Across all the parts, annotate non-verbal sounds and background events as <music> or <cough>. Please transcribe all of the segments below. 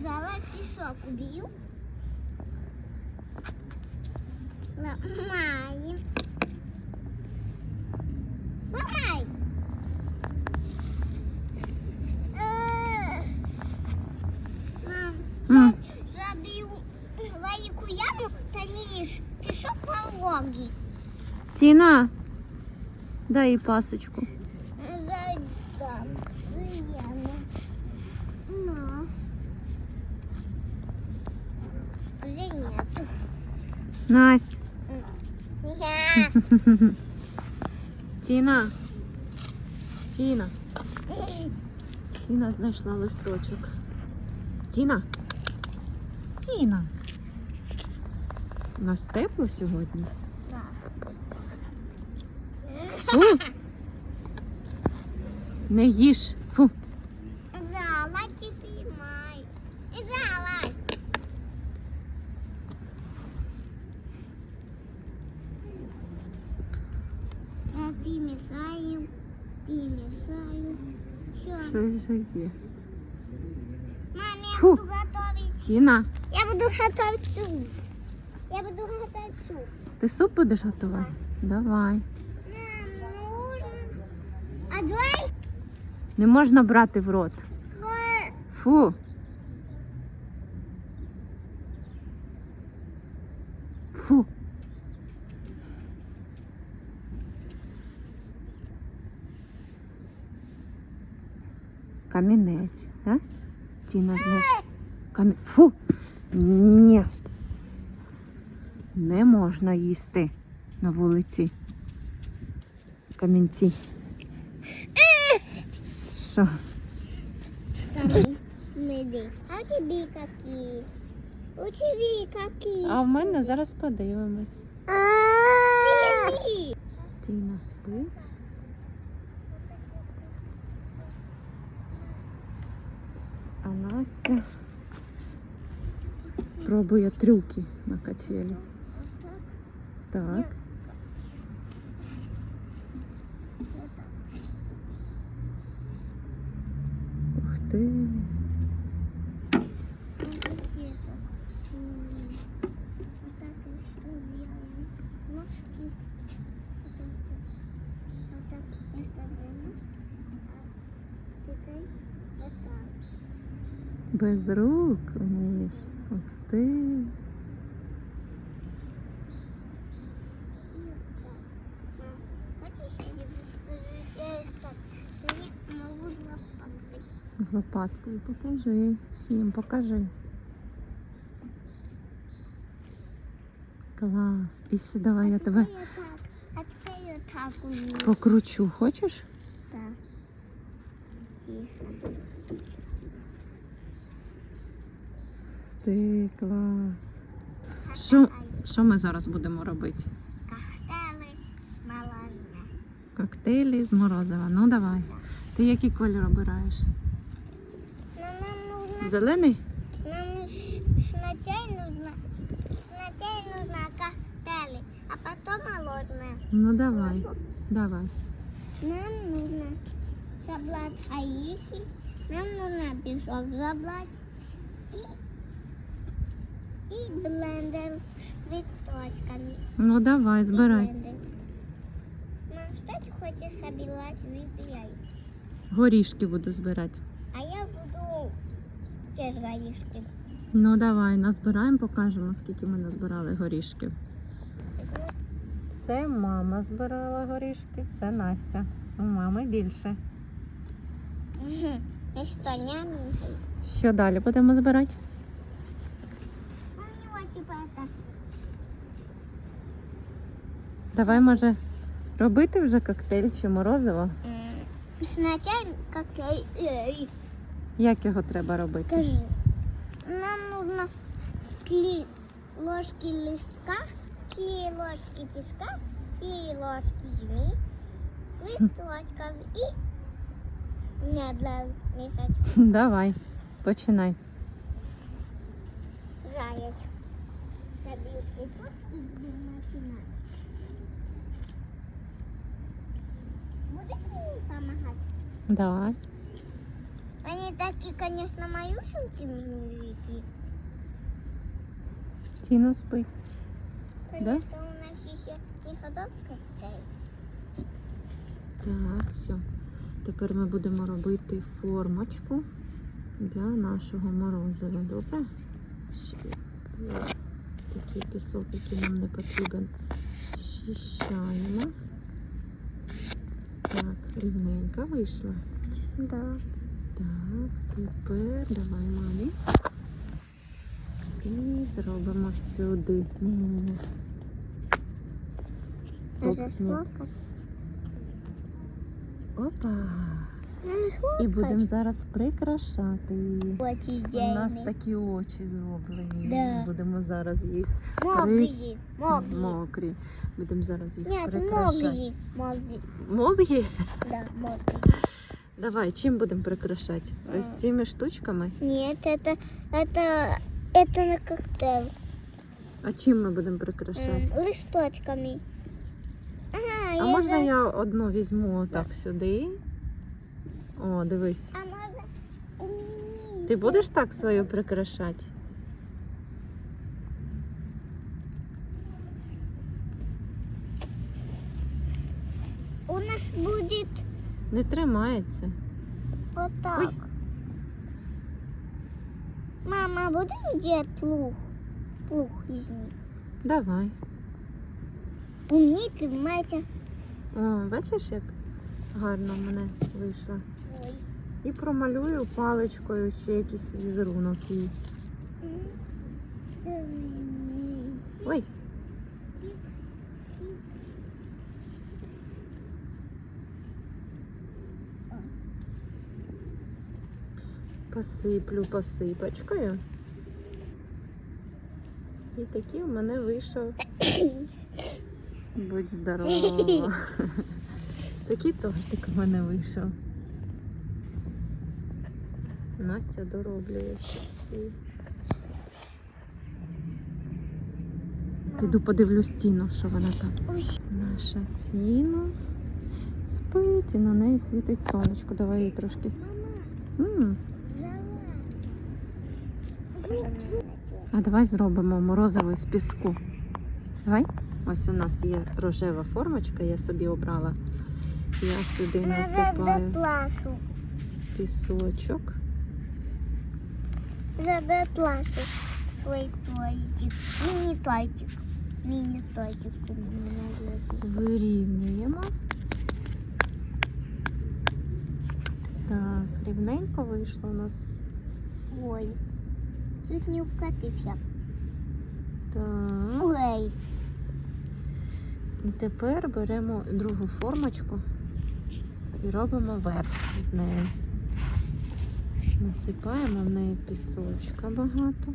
взяла пісок уб'ю. Ламаю. Ламай. Е. Мам, М. заб'ю велику яму та ніж пішов пологі. Тіна, дай їй пасочку. Задам. Настя. Я. <laughs> Тіна. Тіна. Тіна знайшла листочок. Тіна. Тіна. У нас тепло сьогодні. Фу. Не їж. Фу. Що? Мам, я Фу. буду готовить. Тіна, Я буду готовить суп. Я буду готовить суп. ти суп будеш готувати? Давай. Нам нужно. А давай. Не можна брати в рот. Фу. Фу. Камінець, так? Тіна знаєш. Камі... Фу. Ні. Не можна їсти на вулиці. Камінці. Що? А тебе какие? У тебе какие? А в мене зараз подивимось. Тіна спить. А Настя пробує трюки на качелі. Так. Без рук вмієш. Ух ти. З лопаткою покажи. Всім покажи. Клас. І ще давай я тебе А теперь я так умею. покручу. Хочеш? Так. Тихо. Ти клас. Що, що ми зараз будемо робити? Кахтели моложе. Коктейлі з морозива. Ну давай. Ти який колір обираєш? Но нам нужно, Зелений? нам сначала нужно, сначала нужно кахтели, а потом молодное. Ну давай. Давай. Нам нужно собрать аиси, нам нужно песок забрать и, и блендер с цветочками. Ну давай, збирай. Мам, что ты хочешь собирать, выбирай. Горішки буду збирати. А я буду теж гаишки. Ну давай, назбираємо, покажемо, скільки ми назбирали горішків. Це мама збирала горішки, це Настя. У мами більше. Няни. Що далі будемо збирати? Давай, може, робити вже коктейль чи морозиво? Сначала эй, Як його треба робити? скажи. Нам нужно три ложки листка, три ложки песка, три ложки земли, листочков и медленно мешать. <laughs> Давай, починай. Заяц. Забью цветочки и будем начинать. Будешь мне помогать? Давай. А Они такие, конечно, малюсенькие мини-вики. Тіна спить. Да? Конечно, у нас еще не готов коктейль. Так, все. Тепер ми будемо робити формочку для нашого морозива. Добре? Ще такий пісок, який нам не потрібен. Щищаємо. Так, рівненька вийшла. Да. Так, тепер давай мамі. І зробимо сюди. Ні-ні-ні. Стоп, ні. Опа. І будемо зараз прикрашати її. Очень У нас идеальный. такі очі зроблені. Да. Будемо зараз їх Мокрый. Мокрый. мокрі. Будемо зараз їх Нет, прикрашати. мокрый. Мокрый. Мозги? Да, мокрый. Давай, чим будемо прикрашати? Ось А. цими штучками. Нет, это, это, это на коктейль. А чим ми будемо прикрашати? М, листочками. Ага, А я можна за- я одну візьму так сюди? О, дивись. А можно... Ні. Ти будеш так свою прикрашати? У нас будет Не тримається. вот так. Ой. Мама, будем делать плуг? Плуг из них. Давай. Умнейте, мать. О, бачиш, як гарно в мене вийшло. І промалюю паличкою ще якийсь візерунок їй. Ой, посиплю посипочкою. І такий у мене вийшов. Будь здорова. <laughs> Такий тортик у мене вийшов. Настя дороблює ці. Піду подивлюсь стіну, що вона там. Наша ціна спить і на неї світить сонечко. Давай їй трошки. Мама. А давай зробимо морозиво з піску. Давай. Ось у нас є рожева формочка, я собі обрала. Я сюди насипаю пісочок. Надо плашу. Ой, тортик. Мини-тортик. Мини-тортик. у. Вирівнюємо. Так, рівненько вийшло у нас. Ой. Чуть не укатився. Так. Ой. І тепер беремо другу формочку і робимо верх з нею. Насипаємо в неї пісочка багато.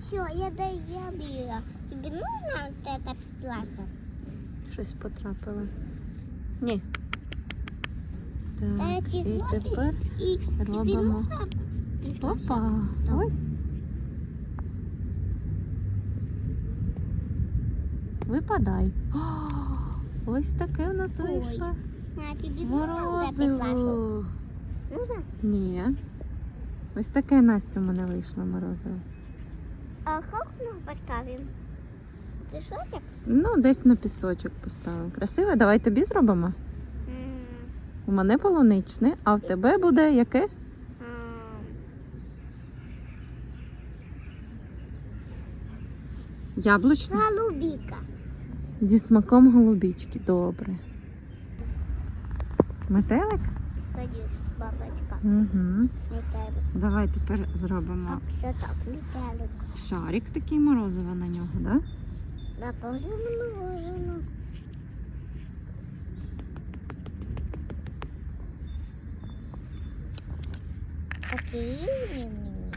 Все, я доябила. Тебе нужно вот это плаша? Щось потрапило. Ні. Так, і тепер робимо. Опа! Ой. Випадай. О, <gasps> ось таке у нас вийшло. А? Морозиво. Ні. Ось таке Настя у мене вийшло морозиво. А как мы поставим? Пешочек? Ну, десь на пісочок поставимо. Красиво, давай тобі зробимо. М, У мене полуничне, а в тебе буде яке? Яблучне? Голубика. Зі смаком голубічки. Добре. Метелик? Бабочка. Угу. Метелик. Давай тепер зробимо Так, все так, метелик. шарик такий морозиво на нього, да? Да, положено, положено. Такие мини-мини.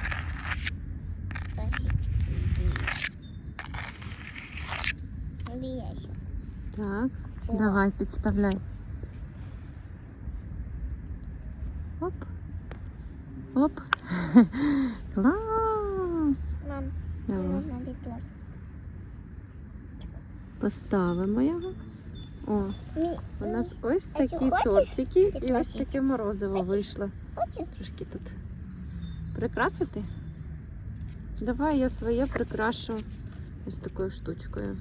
Вещи. Так. О. Давай, підставляй. Оп. Оп. <laughs> Клас. Мам, Давай. Поставимо його. О, у нас ось такі тортики і ось таке морозиво вийшло. Трошки тут прикрасити. Давай я своє прикрашу ось такою штучкою.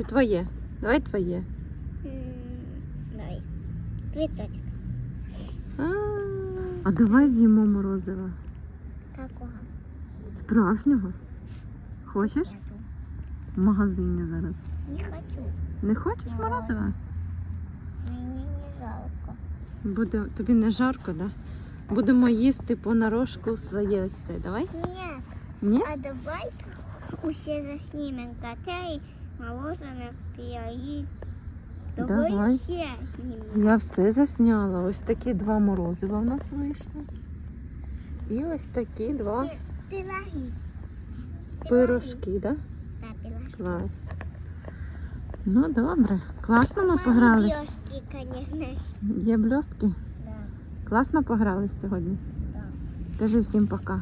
Чи твоє? Давай твоє. Давай. Квіточок. А, давай з'їмо морозиво. Какого? Справжнього. Хочеш? В магазині зараз. Не хочу. Не хочеш Ні. морозива? Мені не жалко. Буде тобі не жарко, да? Будемо їсти понарошку своє ось це. Давай? Нет. Ні? А давай усе заснимем кота мороженое, пироги. Давай, Давай. все снимем. Я все засняла. Ось такі два морозива в нас вийшли. І ось такі два Пи- Пироги. пирожки, да? Да, пирожки. Клас. Ну добре. Класно ми погрались. блестки, конечно. Є блістки? Да, Класно погрались сьогодні. да. Кажи всім пока.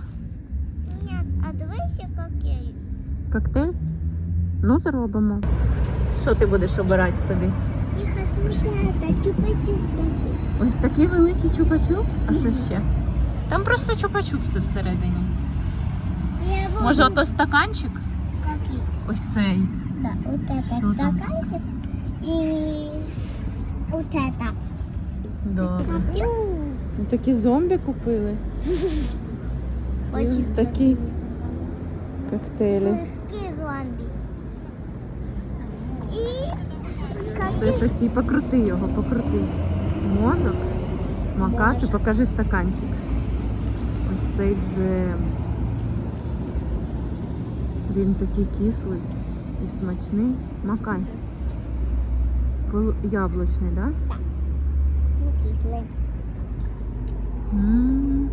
Нет, а давай еще коктейль. Коктейль? Ну, зробимо. Що ти будеш обирати собі? Я хочу это, чупа-чуп дать. Ось такий великий чупа-чупс. А що ще? Там просто чупа-чупси всередині. Я его Може, буду- ото стаканчик? Какие? Ось цей. Да, вот этот Что там? стаканчик и вот это. Добре. Ну, такі зомбі купили. Очень ось такі красиво. коктейлі. Слышки зомби. Какие такий, покрути його, покрути. Мозок. Макати, покажи стаканчик. Ось цей джем. Він такий кислий і смачний. Макай. Яблучний, так? Да? ну, кислые. М,